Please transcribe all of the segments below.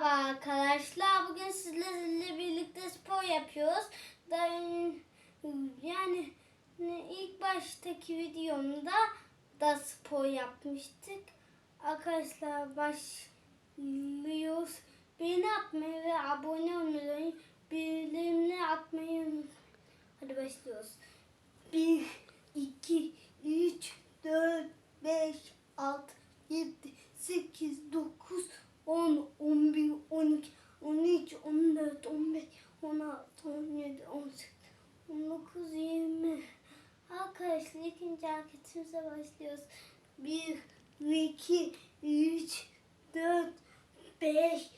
Merhaba arkadaşlar. Bugün sizlerle birlikte spor yapıyoruz. Yani ilk baştaki videomda da spor yapmıştık. Arkadaşlar başlıyoruz. Beğeni atmayı ve abone olmayı, bildirimleri atmayı unutmayın. Hadi başlıyoruz. 1, 2, 3, 4, 5, 6, 7, 8, 9, 10, 11, 12, 13, 14, 15, 16, 17, 18, 19, 20. Arkadaşlar ikinci hareketimize başlıyoruz. 1, 2, 3, 4, 5,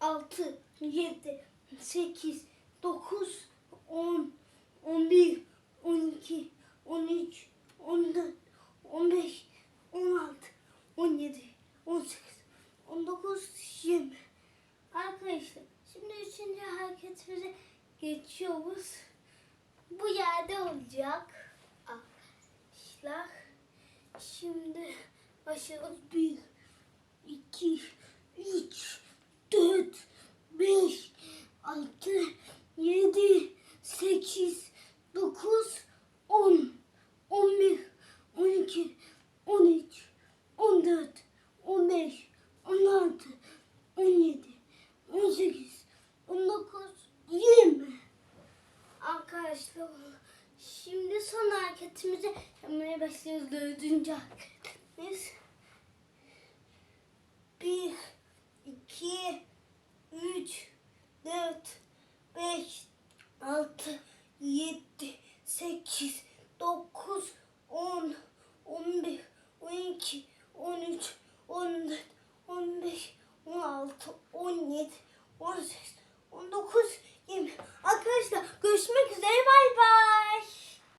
6, 7, 8, 9, 10, 11, 12, 13, 14, 15, 16, 17, 18, 19, 20. Arkadaşlar şimdi üçüncü hareketimize geçiyoruz. Bu yerde olacak. Arkadaşlar şimdi başlıyoruz. 1, 2, 3, 4, 5, 6, 7, 8, 9, 10, 11, 12, 13, 14, 15, 16, 17, 18, 19, 20. Arkadaşlar şimdi son hareketimize yapmaya başlıyoruz. Dördüncü hareketimiz. 1, 2, 3, 4, 5, 6, 7, 8, 9, 10, 11, 12, 13, 14, 15, 16, 17, 18, 19,